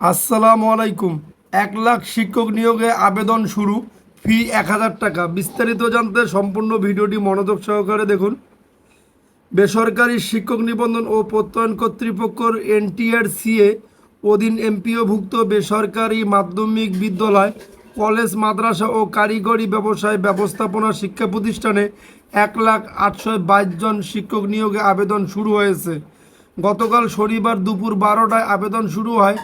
আসসালামু আলাইকুম। এক লাখ শিক্ষক নিয়োগে আবেদন শুরু, ফি এক হাজার টাকা। বিস্তারিত জানতে সম্পূর্ণ ভিডিওটি মনোযোগ সহকারে দেখুন। বেসরকারি শিক্ষক নিবন্ধন ও প্রত্যয়ন কর্তৃপক্ষর এনটিআরসিএ অধীন এমপিওভুক্ত বেসরকারি মাধ্যমিক বিদ্যালয়, কলেজ, মাদ্রাসা ও কারিগরি ব্যবসায় ব্যবস্থাপনা শিক্ষা প্রতিষ্ঠানে এক লাখ আটশো বাইশ জন শিক্ষক নিয়োগে আবেদন শুরু হয়েছে। গতকাল শনিবার দুপুর বারোটায় আবেদন শুরু হয়।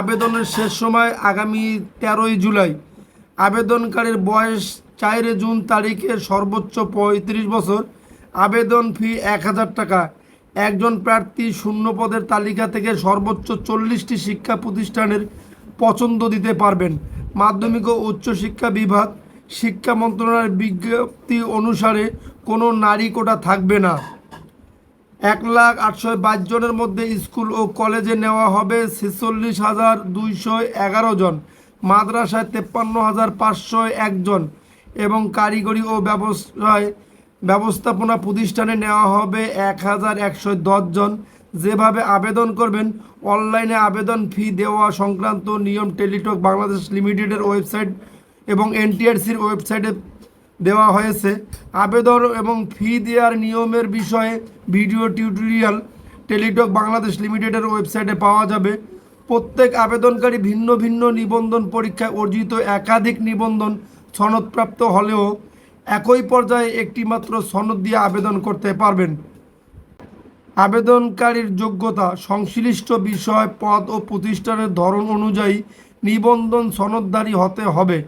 আবেদনের শেষ সময় আগামী তেরোই জুলাই। আবেদনকারীর বয়স চারে জুন তারিখে সর্বোচ্চ পঁয়ত্রিশ বছর। আবেদন ফি এক হাজার টাকা। একজন প্রার্থী শূন্য পদের তালিকা থেকে সর্বোচ্চ চল্লিশটি শিক্ষা প্রতিষ্ঠানের পছন্দ দিতে পারবেন। মাধ্যমিক ও উচ্চশিক্ষা বিভাগ শিক্ষা মন্ত্রণালয়ের বিজ্ঞপ্তি অনুসারে কোনো নারী কোটা থাকবে না। এক লাখ আটশো বাইশ জনের মধ্যে স্কুল ও কলেজে নেওয়া হবে ছেচল্লিশ হাজার দুইশো এগারো জন, মাদ্রাসায় তেপ্পান্ন হাজার পাঁচশো একজন এবং কারিগরি ও ব্যবসায় ব্যবস্থাপনা প্রতিষ্ঠানে নেওয়া হবে এক হাজার একশো দশ জন। যেভাবে আবেদন করবেন, অনলাইনে আবেদন ফি দেওয়া সংক্রান্ত নিয়ম টেলিটক বাংলাদেশ লিমিটেডের ওয়েবসাইট এবং এনটিআরসির ওয়েবসাইটে দেওয়া হয়েছে। আবেদন এবং ফি দেওয়ার নিয়মের বিষয়ে ভিডিও টিউটোরিয়াল টেলিটক বাংলাদেশ লিমিটেডের ওয়েবসাইটে পাওয়া যাবে। প্রত্যেক আবেদনকারী ভিন্ন ভিন্ন নিবন্ধন পরীক্ষায় অর্জিত একাধিক নিবন্ধন সনদপ্রাপ্ত হলেও একই পর্যায়ে একটি মাত্র সনদ দিয়ে আবেদন করতে পারবেন। আবেদনকারীর যোগ্যতা, সংশ্লিষ্ট বিষয়, পদ ও প্রতিষ্ঠানের ধরন অনুযায়ী নিবন্ধন সনদধারী হতে হবে।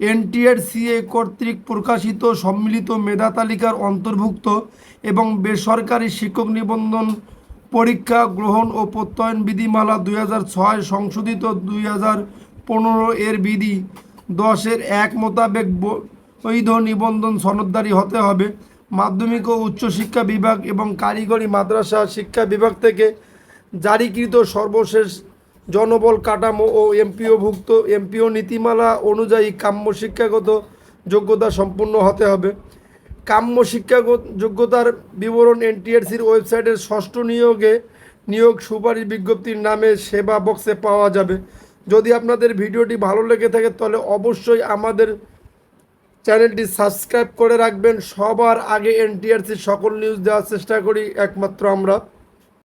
এনটিআরসিএ কর্তৃক প্রকাশিত সম্মিলিত মেধা তালিকার অন্তর্ভুক্ত এবং বেসরকারি শিক্ষক নিবন্ধন পরীক্ষা গ্রহণ ও প্রত্যয়ন বিধিমালা দুই সংশোধিত দুই এর বিধি দশের এক মোতাবেক বৈধ নিবন্ধন সনদধারী হতে হবে। মাধ্যমিক ও উচ্চশিক্ষা বিভাগ এবং কারিগরি মাদ্রাসা শিক্ষা বিভাগ থেকে জারিকৃত সর্বশেষ জনবল কাঠামো ও এমপিওভুক্ত এমপিও নীতিমালা অনুযায়ী কাম্য শিক্ষাগত যোগ্যতা সম্পূর্ণ হতে হবে। কাম্য শিক্ষাগত যোগ্যতার বিবরণ এনটিআরসির ওয়েবসাইটের ষষ্ঠ নিয়োগে নিয়োগ সুপারিশ বিজ্ঞপ্তির নামে সেবা বক্সে পাওয়া যাবে। যদি আপনাদের ভিডিওটি ভালো লেগে থাকে তাহলে অবশ্যই আমাদের চ্যানেলটি সাবস্ক্রাইব করে রাখবেন। সবার আগে এনটিআরসির সকল নিউজ দেওয়ার চেষ্টা করি, একমাত্র আমরা।